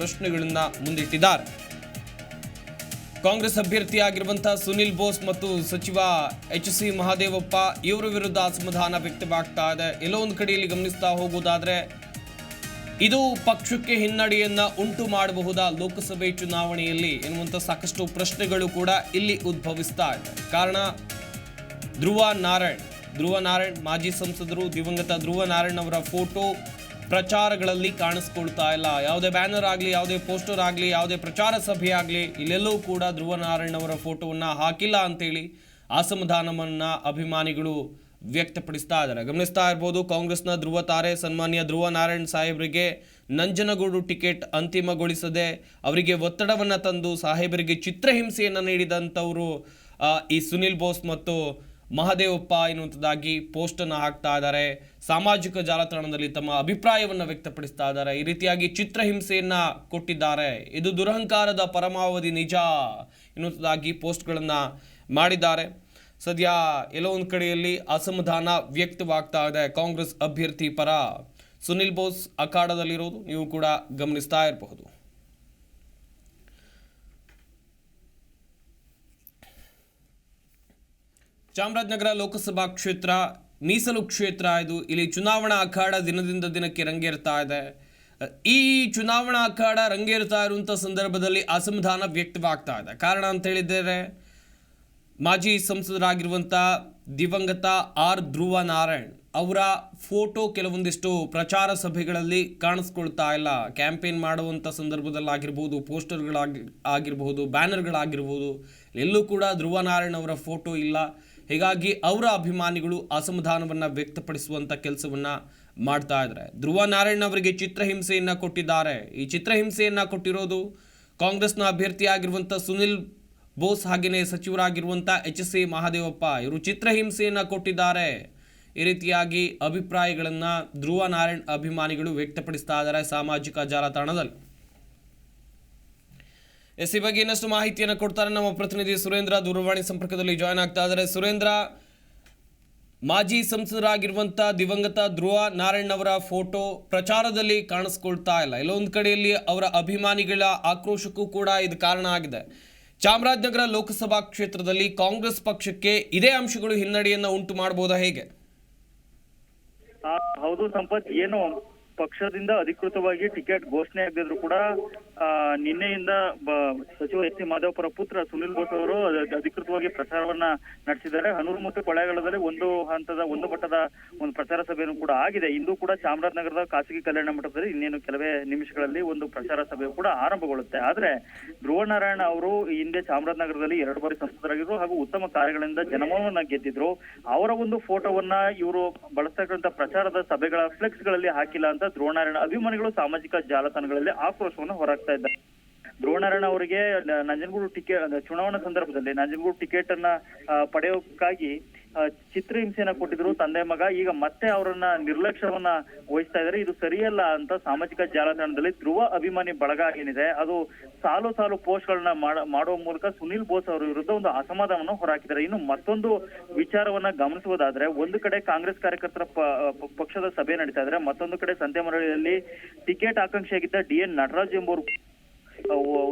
ಪ್ರಶ್ನೆಗಳನ್ನ ಮುಂದಿಟ್ಟಿದ್ದಾರೆ. ಕಾಂಗ್ರೆಸ್ ಅಭ್ಯರ್ಥಿಯಾಗಿರುವಂತಹ ಸುನಿಲ್ ಬೋಸ್ ಮತ್ತು ಸಚಿವ ಎಚ್ ಸಿ ಮಹಾದೇವಪ್ಪ ಇವರ ವಿರುದ್ಧ ಅಸಮಾಧಾನ ವ್ಯಕ್ತವಾಗ್ತಾ ಇದೆ. ಎಲ್ಲೋ ಒಂದು ಕಡೆಯಲ್ಲಿ ಗಮನಿಸ್ತಾ ಹೋಗುವುದಾದರೆ ಇದು ಪಕ್ಷಕ್ಕೆ ಹಿನ್ನಡೆಯನ್ನ ಉಂಟು ಮಾಡಬಹುದಾ ಲೋಕಸಭೆ ಚುನಾವಣೆಯಲ್ಲಿ ಎನ್ನುವಂಥ ಸಾಕಷ್ಟು ಪ್ರಶ್ನೆಗಳು ಕೂಡ ಇಲ್ಲಿ ಉದ್ಭವಿಸ್ತಾ ಇದೆ. ಕಾರಣ, ಧ್ರುವ ನಾರಾಯಣ್. ಧ್ರುವ ನಾರಾಯಣ್, ಮಾಜಿ ಸಂಸದರು ದಿವಂಗತ ಧ್ರುವ ನಾರಾಯಣ್ ಅವರ ಫೋಟೋ ಪ್ರಚಾರಗಳಲ್ಲಿ ಕಾಣಿಸ್ಕೊಳ್ತಾ ಇಲ್ಲ. ಯಾವುದೇ ಬ್ಯಾನರ್ ಆಗಲಿ, ಯಾವುದೇ ಪೋಸ್ಟರ್ ಆಗಲಿ, ಯಾವುದೇ ಪ್ರಚಾರ ಸಭೆ ಆಗಲಿ, ಇಲ್ಲೆಲ್ಲೂ ಕೂಡ ಧ್ರುವ ನಾರಾಯಣ್ ಅವರ ಫೋಟೋವನ್ನು ಹಾಕಿಲ್ಲ ಅಂತೇಳಿ ಅಸಮಾಧಾನವನ್ನು ಅಭಿಮಾನಿಗಳು ವ್ಯಕ್ತಪಡಿಸ್ತಾ ಇದ್ದಾರೆ. ಗಮನಿಸ್ತಾ ಇರ್ಬೋದು, ಕಾಂಗ್ರೆಸ್ನ ಧ್ರುವ ತಾರೆ, ಸನ್ಮಾನ್ಯ ಧ್ರುವ ನಾರಾಯಣ್ ಸಾಹೇಬರಿಗೆ ನಂಜನಗೂಡು ಟಿಕೆಟ್ ಅಂತಿಮಗೊಳಿಸದೆ ಅವರಿಗೆ ಒತ್ತಡವನ್ನು ತಂದು ಸಾಹೇಬರಿಗೆ ಚಿತ್ರಹಿಂಸೆಯನ್ನು ನೀಡಿದಂಥವರು ಈ ಸುನಿಲ್ ಬೋಸ್ ಮತ್ತು ಮಹದೇವಪ್ಪ ಎನ್ನುವಂಥದ್ದಾಗಿ ಪೋಸ್ಟನ್ನು ಹಾಕ್ತಾ ಇದ್ದಾರೆ. ಸಾಮಾಜಿಕ ಜಾಲತಾಣದಲ್ಲಿ ತಮ್ಮ ಅಭಿಪ್ರಾಯವನ್ನು ವ್ಯಕ್ತಪಡಿಸ್ತಾ ಇದ್ದಾರೆ. ಈ ರೀತಿಯಾಗಿ ಚಿತ್ರಹಿಂಸೆಯನ್ನು ಕೊಟ್ಟಿದ್ದಾರೆ. ಇದು ದುರಹಂಕಾರದ ಪರಮಾವಧಿ ನಿಜ ಎನ್ನುವಂಥದ್ದಾಗಿ ಪೋಸ್ಟ್ಗಳನ್ನು ಮಾಡಿದ್ದಾರೆ. ಸದ್ಯ ಎಲ್ಲೋ ಒಂದು ಕಡೆಯಲ್ಲಿ ಅಸಮಾಧಾನ ವ್ಯಕ್ತವಾಗ್ತಾ ಇದೆ ಕಾಂಗ್ರೆಸ್ ಅಭ್ಯರ್ಥಿ ಪರ. ಸುನಿಲ್ ಬೋಸ್ ಅಖಾಡದಲ್ಲಿರೋದು, ನೀವು ಕೂಡ ಗಮನಿಸ್ತಾ ಇರಬಹುದು. ಚಾಮರಾಜನಗರ ಲೋಕಸಭಾ ಕ್ಷೇತ್ರ, ಮೀಸಲು ಕ್ಷೇತ್ರ ಇದು. ಇಲ್ಲಿ ಚುನಾವಣಾ ಅಖಾಡ ದಿನದಿಂದ ದಿನಕ್ಕೆ ರಂಗೇರ್ತಾ ಇದೆ. ಈ ಚುನಾವಣಾ ಅಖಾಡ ರಂಗೇರ್ತಾ ಇರುವಂಥ ಸಂದರ್ಭದಲ್ಲಿ ಅಸಮಾಧಾನ ವ್ಯಕ್ತವಾಗ್ತಾ ಇದೆ. ಕಾರಣ ಅಂತ ಹೇಳಿದರೆ, ಮಾಜಿ ಸಂಸದರಾಗಿರುವಂಥ ದಿವಂಗತ ಆರ್ ಧ್ರುವ ನಾರಾಯಣ್ ಅವರ ಫೋಟೋ ಕೆಲವೊಂದಿಷ್ಟು ಪ್ರಚಾರ ಸಭೆಗಳಲ್ಲಿ ಕಾಣಿಸ್ಕೊಳ್ತಾ ಇಲ್ಲ. ಕ್ಯಾಂಪೇನ್ ಮಾಡುವಂಥ ಸಂದರ್ಭದಲ್ಲಾಗಿರ್ಬೋದು, ಪೋಸ್ಟರ್ಗಳಾಗಿ, ಆಗಿರ್ಬೋದು, ಬ್ಯಾನರ್ಗಳಾಗಿರ್ಬೋದು ಎಲ್ಲೂ ಕೂಡ ಧ್ರುವ ನಾರಾಯಣ್ ಅವರ ಫೋಟೋ ಇಲ್ಲ. ಹೀಗಾಗಿ ಅವರ ಅಭಿಮಾನಿಗಳು ಅಸಮಾಧಾನವನ್ನು ವ್ಯಕ್ತಪಡಿಸುವಂಥ ಕೆಲಸವನ್ನು ಮಾಡ್ತಾ ಇದ್ದಾರೆ. ಧ್ರುವ ನಾರಾಯಣ್ ಅವರಿಗೆ ಚಿತ್ರಹಿಂಸೆಯನ್ನು ಕೊಟ್ಟಿದ್ದಾರೆ. ಈ ಚಿತ್ರಹಿಂಸೆಯನ್ನು ಕೊಟ್ಟಿರೋದು ಕಾಂಗ್ರೆಸ್ನ ಅಭ್ಯರ್ಥಿಯಾಗಿರುವಂಥ ಸುನಿಲ್ ಬೋಸ್ ಹಾಗೆಯೇ ಸಚಿವರಾಗಿರುವಂಥ ಎಚ್ ಎಸ್ ಸಿ ಮಹಾದೇವಪ್ಪ. ಇವರು ಚಿತ್ರಹಿಂಸೆಯನ್ನು ಕೊಟ್ಟಿದ್ದಾರೆ. ಈ ರೀತಿಯಾಗಿ ಅಭಿಪ್ರಾಯಗಳನ್ನು ಧ್ರುವ ನಾರಾಯಣ್ ಅಭಿಮಾನಿಗಳು ವ್ಯಕ್ತಪಡಿಸ್ತಾ ಇದ್ದಾರೆ ಸಾಮಾಜಿಕ ಜಾಲತಾಣದಲ್ಲಿ. ಎಸ್, ಈ ಬಗ್ಗೆ ಇನ್ನಷ್ಟು ಮಾಹಿತಿಯನ್ನು ಕೊಡ್ತಾರೆ ನಮ್ಮ ಪ್ರತಿನಿಧಿ ಸುರೇಂದ್ರ. ದೂರವಾಣಿ ಸಂಪರ್ಕದಲ್ಲಿ ಜಾಯ್ನ್ ಆಗ್ತಾ ಇದ್ದಾರೆ. ಸುರೇಂದ್ರ, ಮಾಜಿ ಸಂಸದರಾಗಿರುವಂಥ ದಿವಂಗತ ಧ್ರುವ ನಾರಾಯಣ್ ಅವರ ಫೋಟೋ ಪ್ರಚಾರದಲ್ಲಿ ಕಾಣಿಸ್ಕೊಳ್ತಾ ಇಲ್ಲ. ಎಲ್ಲೊಂದು ಕಡೆಯಲ್ಲಿ ಅವರ ಅಭಿಮಾನಿಗಳ ಆಕ್ರೋಶಕ್ಕೂ ಕೂಡ ಇದು ಕಾರಣ ಆಗಿದೆ. ಚಾಮರಾಜನಗರ ಲೋಕಸಭಾ ಕ್ಷೇತ್ರದಲ್ಲಿ ಕಾಂಗ್ರೆಸ್ ಪಕ್ಷಕ್ಕೆ ಇದೇ ಅಂಶಗಳು ಹಿನ್ನಡೆಯನ್ನ ಉಂಟು ಮಾಡಬಹುದಾ ಹೇಗೆ? ಹೌದು ಸಂಪತ್, ಏನು ಪಕ್ಷದಿಂದ ಅಧಿಕೃತವಾಗಿ ಟಿಕೆಟ್ ಘೋಷಣೆ ಆಗದಿದ್ರು ಕೂಡ ನಿನ್ನೆಯಿಂದ ಸಚಿವ ಎಸ್ ಸಿ ಮಾಧವಪುರ ಪುತ್ರ ಸುನಿಲ್ ಬೋಸ್ ಅವರು ಅಧಿಕೃತವಾಗಿ ಪ್ರಚಾರವನ್ನ ನಡೆಸಿದ್ದಾರೆ. ಹನೂರು ಮತ್ತು ಕೊಳ್ಳೇಗಾಲದಲ್ಲಿ ಒಂದು ಹಂತದ, ಒಂದು ಮಟ್ಟದ ಒಂದು ಪ್ರಚಾರ ಸಭೆಯನ್ನು ಕೂಡ ಆಗಿದೆ. ಇಂದು ಕೂಡ ಚಾಮರಾಜನಗರದ ಖಾಸಗಿ ಕಲ್ಯಾಣ ಮಠದಲ್ಲಿ ಇನ್ನೇನು ಕೆಲವೇ ನಿಮಿಷಗಳಲ್ಲಿ ಒಂದು ಪ್ರಚಾರ ಸಭೆ ಕೂಡ ಆರಂಭಗೊಳ್ಳುತ್ತೆ. ಆದ್ರೆ ಧ್ರುವನಾರಾಯಣ ಅವರು ಹಿಂದೆ ಚಾಮರಾಜನಗರದಲ್ಲಿ ಎರಡು ಬಾರಿ ಸಂಸದರಾಗಿದ್ರು ಹಾಗೂ ಉತ್ತಮ ಕಾರ್ಯಗಳಿಂದ ಜನಮನವನ್ನ ಗೆದ್ದಿದ್ರು. ಅವರ ಒಂದು ಫೋಟೋವನ್ನ ಇವರು ಬಳಸ್ತಕ್ಕಂಥ ಪ್ರಚಾರದ ಸಭೆಗಳ ಫ್ಲೆಕ್ಸ್ಗಳಲ್ಲಿ ಹಾಕಿಲ್ಲ ಅಂತ ಧ್ರುವನಾರಾಯಣ ಅಭಿಮಾನಿಗಳು ಸಾಮಾಜಿಕ ಜಾಲತಾಣಗಳಲ್ಲಿ ಆಕ್ರೋಶವನ್ನು ಹೊರಹಾಕ್ತಾ ಇದ್ದಾರೆ. ಧ್ರುವನಾರಾಯಣ ಅವರಿಗೆ ನಂಜನಗೂಡು ಟಿಕೆಟ್ ಚುನಾವಣಾ ಸಂದರ್ಭದಲ್ಲಿ ನಂಜನಗೂಡು ಟಿಕೆಟ್ ಅನ್ನ ಪಡೆಯೋಕ್ಕಾಗಿ ಚಿತ್ರಹಿಂಸೆಯನ್ನ ಕೊಟ್ಟಿದ್ರು ತಂದೆ ಮಗ. ಈಗ ಮತ್ತೆ ಅವರನ್ನ ನಿರ್ಲಕ್ಷ್ಯವನ್ನ ವಹಿಸ್ತಾ ಇದ್ದಾರೆ ಇದು ಸರಿಯಲ್ಲ ಅಂತ ಸಾಮಾಜಿಕ ಜಾಲತಾಣದಲ್ಲಿ ಧ್ರುವ ಅಭಿಮಾನಿ ಬಳಗ ಏನಿದೆ, ಅದು ಸಾಲು ಸಾಲು ಪೋಸ್ಟ್ ಗಳನ್ನ ಮಾಡುವ ಮೂಲಕ ಸುನಿಲ್ ಬೋಸ್ ಅವರ ವಿರುದ್ಧ ಒಂದು ಅಸಮಾಧಾನವನ್ನು ಹೊರಹಾಕಿದ್ದಾರೆ ಇನ್ನು ಮತ್ತೊಂದು ವಿಚಾರವನ್ನ ಗಮನಿಸುವುದಾದ್ರೆ, ಒಂದು ಕಡೆ ಕಾಂಗ್ರೆಸ್ ಕಾರ್ಯಕರ್ತರ ಪಕ್ಷದ ಸಭೆ ನಡೀತಾ ಇದ್ರೆ. ಮತ್ತೊಂದು ಕಡೆ ಸಂತೆಮರಳಿಯಲ್ಲಿ ಟಿಕೆಟ್ ಆಕಾಂಕ್ಷಿಯಾಗಿದ್ದ ಡಿ ಎನ್ ನಟರಾಜ್ ಎಂಬುವರು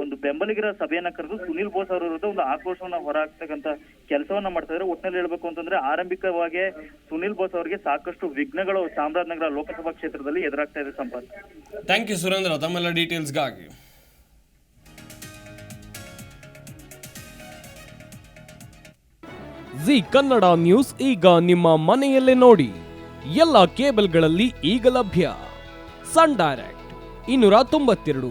ಒಂದು ಬೆಂಬಲಿಗರ ಸಭೆಯನ್ನ ಕರೆದು ಸುನಿಲ್ ಬೋಸ್ ಅವರ ವಿರುದ್ಧ ಒಂದು ಆಕ್ರೋಶವನ್ನ ಹೊರಹಾಕ್ತಕ್ಕಂತ ಕೆಲಸವನ್ನ ಮಾಡ್ತಾ ಇದ್ದಾರೆ. ಒಟ್ಟಿನಲ್ಲಿ ಹೇಳ್ಬೇಕು ಅಂತಂದ್ರೆ ಆರಂಭಿಕವಾಗಿ ಸುನಿಲ್ ಬೋಸ್ ಅವರಿಗೆ ಸಾಕಷ್ಟು ವಿಘ್ನಗಳು ಚಾಮರಾಜನಗರ ಲೋಕಸಭಾ ಕ್ಷೇತ್ರದಲ್ಲಿ ಎದುರಾಗ್ತಾ ಇದೆ ಸಂಪತ್ ಥ್ಯಾಂಕ್ ಯು ಸುರೇಂದ್ರ. ತಮ್ಮೆಲ್ಲ ಡೀಟೇಲ್ಸ್ಗಾಗಿ ಜಿ ಕನ್ನಡ ನ್ಯೂಸ್ ಈಗ ನಿಮ್ಮ ಮನೆಯಲ್ಲೇ ನೋಡಿ. ಎಲ್ಲ ಕೇಬಲ್ಗಳಲ್ಲಿ ಈಗ ಲಭ್ಯ. ಸನ್ ಡೈರೆಕ್ಟ್ ಇನ್ನೂರ ತೊಂಬತ್ತೆರಡು.